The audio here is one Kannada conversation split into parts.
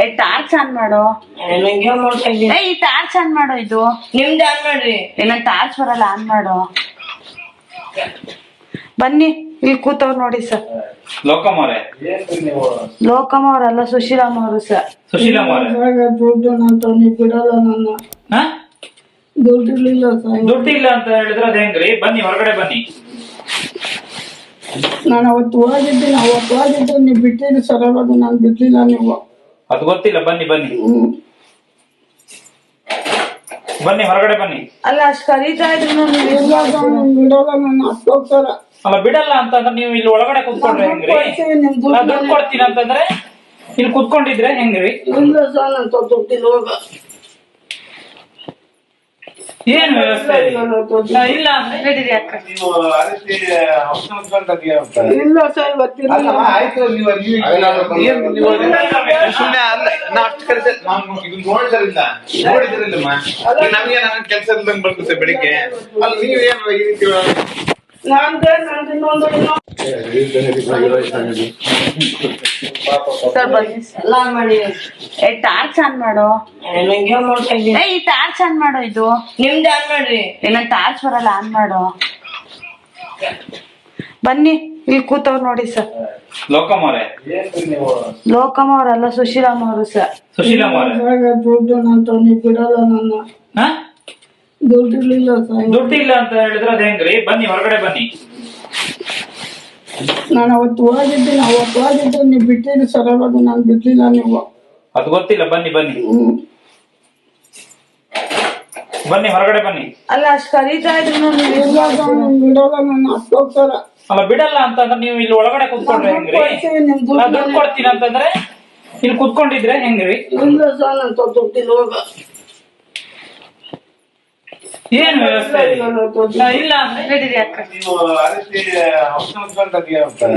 ಏ ಟಾರ್ಚ್ ಆನ್ ಮಾಡು. ಏ ಈ ಟಾರ್ಚ್ ಆನ್ ಮಾಡು ಇದು. ನಿಮ್ದು ಆನ್ ಮಾಡ್ರಿ. ಏನ ಟಾರ್ಚ್ ಬರಲ್ಲ ಆನ್ ಮಾಡು. ಬನ್ನಿ ಇಲ್ಲಿ ಕೂತವ್ರು ನೋಡಿ ಸರ್ ಲೋಕಮೋರೆ ಲೋಕಮ್ಮ ಅವರಲ್ಲ ಸುಶೀಲಮ್ಮ ಅವರು ಸರ್ ಸುಶೀಲಮ್ಮ ಅವರೇ. ದುಡ್ಡು ನಾನು ನೀವು ಬಿಡಲ್ಲ ನನ್ನ. ಹಾ? ದುಡ್ಡು ಇಲ್ಲ ಸರ್ ದುಡ್ಡು ಇಲ್ಲ ಅಂತ ಹೇಳಿದ್ರೆ ಅದ್ ಹೆಂಗ್ರಿ? ಬನ್ನಿ ಹೊರಗಡೆ ಬನ್ನಿ. ನಾನು ಅವತ್ತು ಹೋಗಿದ್ದೀನಿ ಅವತ್ತು ಹೋಗಿದ್ದು ನೀವು ಬಿಟ್ಟಿದ್ದು ಸರಳದು ನಾನು ಬಿಡ್ಲಿಲ್ಲ ನೀವು. ಅದು ಗೊತ್ತಿಲ್ಲ ಬನ್ನಿ ಬನ್ನಿ. ಹ್ಮ್. ಬನ್ನಿ ಹೊರಗಡೆ ಬನ್ನಿ. ಅಲ್ಲ ಅಷ್ಟು ಕರೀತಾ ಇದ್ರು ನಾನು ನಾನು ಬಿಡಲ್ಲ ನನ್ನ ಅಲ್ಲ ಬಿಡಲ್ಲ ಅಂತಂದ್ರೆ ನೀವು ಇಲ್ಲಿ ಒಳಗಡೆ ಕುತ್ಕೊಂಡ್ರೆ ಹೆಂಗ್ರಿ? ಕೊಡ್ತೀವಿ ನಿಮ್ ದುಡ್ಡು ನಾ ದುಡ್ಡು ಕೊಡ್ತೀನಿ ಅಂತಂದ್ರೆ ಇಲ್ಲಿ ಕುತ್ಕೊಂಡಿದ್ರೆ ಹೆಂಗ್ರಿ? ಇಲ್ಲ ಸರ್ ನಾನು ದುಡ್ಡಿಲ್ಲ ಹೋಗ ಏನ್ ವ್ಯವಸ್ಥೆ ಇಲ್ಲ. ಇಲ್ಲ ಸರ್ ಇವತ್ತಿರಲಿಲ್ಲ ಆಯ್ತು ನೀವು ಏನ್ ನೀವು ಸುಮ್ಮನೆ ನಾ ಅಷ್ಟು ಕರೆಸ ನಾವು ಇದು ನೋಡಿದ್ರಿಲ್ಲ ನೋಡಿದ್ರಿಲ್ಲಮ್ಮ ನಮಗೆ ನನ್ನ ಕೆಲಸ ಇಲ್ದಂಗೆ ಬರ್ತದೆ ಬೆಳಿಗ್ಗೆ. ಅಲ್ಲಿ ನೀವು ಏನ್ ಈ ರೀತಿ ನಂದೇ ಏ ಟಾರ್ಚ್ ಆನ್ ಮಾಡೋ. ಏ ಈ ಟಾರ್ಚ್ ಆನ್ ಮಾಡು ಇದು. ನಿಮ್ದು ಆನ್ ಮಾಡ್ರಿ? ಇಲ್ಲ ಟಾರ್ಚ್ ಬರಲ್ಲ ಆನ್ ಮಾಡೋ. ಬನ್ನಿ ಇಲ್ಲಿ ಕೂತವ್ರು ನೋಡಿ ಸರ್ ಲೋಕಮೋರೆ ಲೋಕಮ್ಮ ಅವರಲ್ಲ ಸುಶೀಲಮ್ಮ ಅವರು ಸರ್ ಸುಶೀಲಮ್ಮ ಅವರೇ. ದುಡ್ಡು ನಾನು ನೀವು ಬಿಡಲ್ಲ ನನ್ನ. ಹಾ? ದುಡ್ಡು ಇರ್ಲಿಲ್ಲ ಸರ್ ದುಡ್ಡು ಇಲ್ಲ ಅಂತ ಹೇಳಿದ್ರೆ ಅದ್ ಹೆಂಗ್ರಿ? ಬನ್ನಿ ಹೊರಗಡೆ ಬನ್ನಿ. ನಾನು ಅವತ್ತು ಹೋಗಿದ್ದೀನಿ ಅವತ್ತು ಹೋಗಿದ್ದೆ ನೀವು ಬಿಟ್ಟಿದ್ದು ಸರಳವಾಗಿ ನಾನು ಬಿಡ್ಲಿಲ್ಲ ನೀವು. ಅದು ಗೊತ್ತಿಲ್ಲ ಬನ್ನಿ ಬನ್ನಿ. ಹ್ಮ್. ಬನ್ನಿ ಹೊರಗಡೆ ಬನ್ನಿ. ಅಲ್ಲ ಅಷ್ಟು ಕರೀತಾ ಇದ್ರು ನೀವು. ಇಲ್ಲ ನಾನು ಬಿಡಲ್ಲ ಹೋಗ್ತಾರ. ಅಲ್ಲ ಬಿಡಲ್ಲ ಅಂತಂದ್ರೆ ನೀವು ಇಲ್ಲಿ ಒಳಗಡೆ ಕುತ್ಕೊಂಡ್ರೆ ಹೆಂಗ್ರಿ? ಕೊಡ್ತೀವಿ ನಿಮ್ ನಾ ದುಡ್ಡು ದುಡ್ಡು ಕೊಡ್ತೀನಿ ಅಂತಂದ್ರೆ ಇಲ್ಲಿ ಕುತ್ಕೊಂಡಿದ್ರೆ ಹೆಂಗ್ರಿ? ಇಲ್ಲ ಸರ್ ನಾನು ದುಡ್ಡಿಲ್ಲ ಹೋಗ. ಏನ್ ವ್ಯವಸ್ಥೆ ಇಲ್ಲ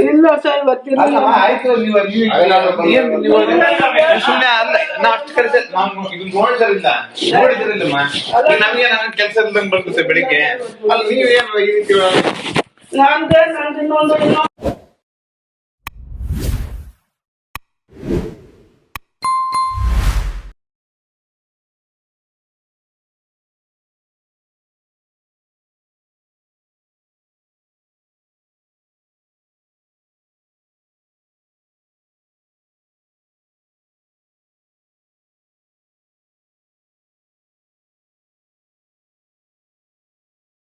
ಇಲ್ಲ ಸರ್ ಇವತ್ತಿರಲಿಲ್ಲ ಆಯ್ತು ನೀವು ಏನ್ ನೀವು ಸುಮ್ಮನೆ ಅಲ್ಲ ನಾ ಅಷ್ಟು ಕರೆಸ ನಾವು ಇದು ನೋಡಿದ್ರಿಲ್ಲ ನೋಡಿದ್ರಿಲ್ಲಮ್ಮ ನಮಗೆ ನನ್ನ ಕೆಲಸ ಇಲ್ದಂಗೆ ಬರ್ತದೆ ಬೆಳಿಗ್ಗೆ. ಅಲ್ಲಿ ನೀವು ಏನ್ ಈ ರೀತಿ ನಂದೇ ನಂದು ಇನ್ನೊಂದು ಇನ್ನೊಂದು